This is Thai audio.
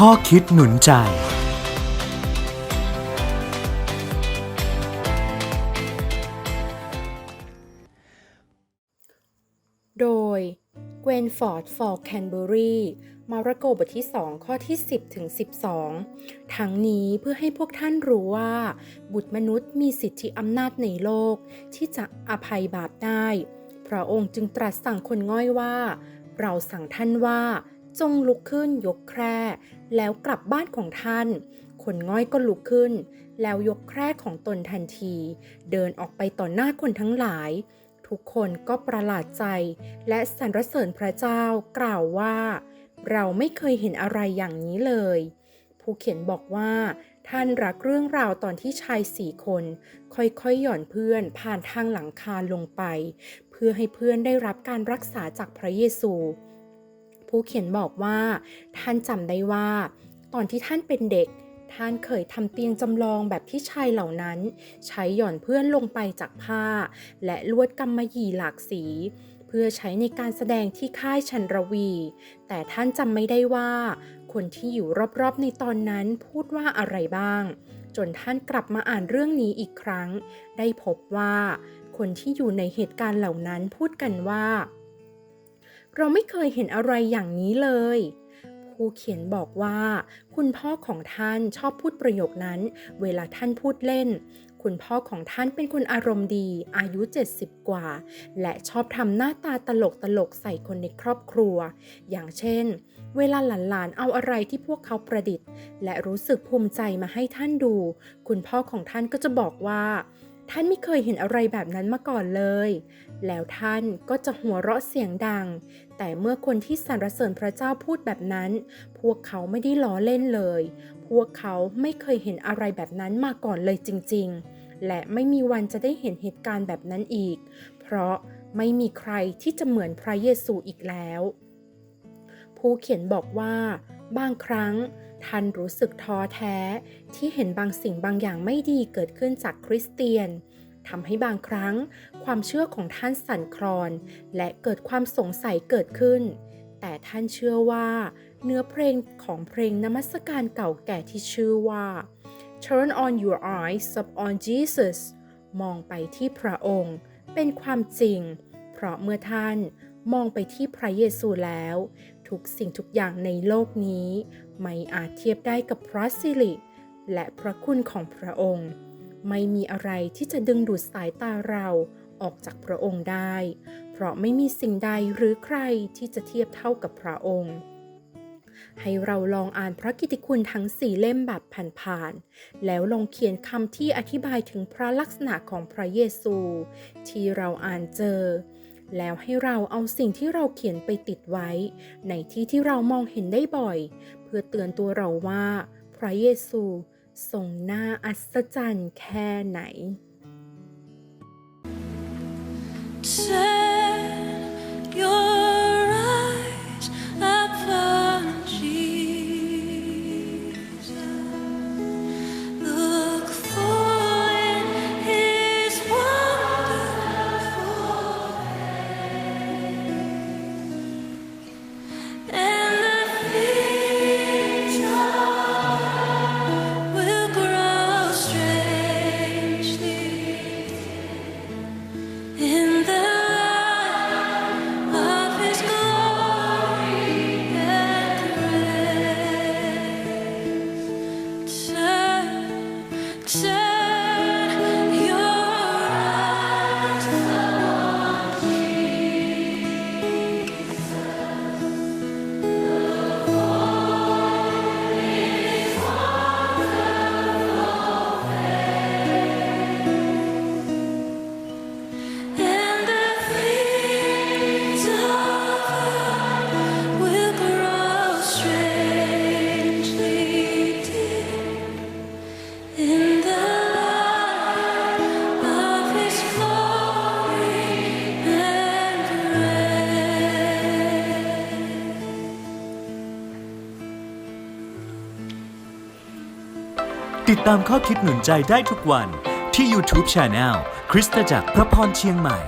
ข้อคิดหนุนใจ โดยเกวนฟอร์ด ฟอร์แคนเบอรีมาระโกบทที่ 2 ข้อที่ 10 ถึง 12 ทั้งนี้เพื่อให้พวกท่านรู้ว่า บุตรมนุษย์มีสิทธิอำนาจในโลก ที่จะอภัยบาปได้ พระองค์จึงตรัสสั่งคนง่อยว่า เราสั่งท่านว่า จงลุกขึ้นยกแคร่ แล้วกลับบ้านของท่าน คนง่อยก็ลุกขึ้น แล้วยกแคร่ของตนทันที เดินออกไปต่อหน้าคนทั้งหลาย ทุกคนก็ประหลาดใจ และสรรเสริญพระเจ้ากล่าวว่า เราไม่เคยเห็นอะไรอย่างนี้เลย ผู้เขียนบอกว่า ท่านรักเรื่องราวตอนที่ชายสี่คน ค่อยๆหย่อนเพื่อนผ่านทางหลังคาลงไป เพื่อให้เพื่อนได้รับการรักษาจากพระเยซู ผู้เขียนบอกว่า ท่านจำได้ว่า ตอนที่ท่านเป็นเด็ก ท่านเคยทำเตียงจำลองแบบที่ชายเหล่านั้น ใช้หย่อนเพื่อนลงไปจากผ้า และลวดกำมะหยี่หลากสี เพื่อใช้ในการแสดงที่ค่ายชันรวี แต่ท่านจำไม่ได้ว่า คนที่อยู่รอบๆในตอนนั้นพูดว่าอะไรบ้าง จนท่านกลับมาอ่านเรื่องนี้อีกครั้ง ได้พบว่า คนที่อยู่ในเหตุการณ์เหล่านั้นพูดกันว่า เราไม่เคยเห็นอะไรอย่างนี้เลย ผู้เขียนบอกว่า คุณพ่อของท่านชอบพูดประโยคนั้น เวลาท่านพูดเล่น คุณพ่อของท่านเป็นคนอารมณ์ดี อายุ 70 กว่า และชอบทำหน้าตาตลกตลกๆใส่คนในครอบครัว อย่างเช่น เวลาหลานๆเอาอะไรที่พวกเขาประดิษฐ์ และรู้สึกภูมิใจมาให้ท่านดู คุณพ่อของท่านก็จะบอกว่าท่านไม่เคยเห็นอะไรแบบนั้นมาก่อนเลย แล้วท่านก็จะหัวเราะเสียงดัง แต่เมื่อคนที่สรรเสริญพระเจ้าพูดแบบนั้น พวกเขาไม่ได้ล้อเล่นเลย พวกเขาไม่เคยเห็นอะไรแบบนั้นมาก่อนเลยจริง ๆ และไม่มีวันจะได้เห็นเหตุการณ์แบบนั้นอีก เพราะไม่มีใครที่จะเหมือนพระเยซูอีกแล้ว ผู้เขียนบอกว่าบางครั้งท่านรู้สึกท้อแท้ที่เห็นบางสิ่งบางอย่างไม่ดีเกิดขึ้นจากคริสเตียน ทำให้บางครั้ง ความเชื่อของท่านสั่นคลอน และเกิดความสงสัยเกิดขึ้น แต่ท่านเชื่อว่า เนื้อเพลงของเพลงนมัสการเก่าแก่ที่ชื่อว่า Turn on your eyes up on Jesus มองไปที่พระองค์ เป็นความจริง เพราะเมื่อท่านมองไปที่พระเยซูแล้ว ทุกสิ่งทุกอย่างในโลกนี้ ไม่อาจเทียบได้กับพระสิริและพระคุณของพระองค์ ไม่มีอะไรที่จะดึงดูดสายตาเราออกจากพระองค์ได้ เพราะไม่มีสิ่งใดหรือใครที่จะเทียบเท่ากับพระองค์ ให้เราลองอ่านพระกิตติคุณทั้งสี่เล่มแบบผ่านๆ แล้วลองเขียนคำที่อธิบายถึงพระลักษณะของพระเยซู ที่เราอ่านเจอ แล้วให้เราเอาสิ่งที่เราเขียนไปติดไว้ ในที่ที่เรามองเห็นได้บ่อย เพื่อเตือนตัวเราว่า พระเยซู ทรงหน้าอัศจรรย์แค่ไหน ติดตามข้อคิดหนุนใจได้ทุกวันที่ YouTube Channel คริสตจักรพระพรเชียงใหม่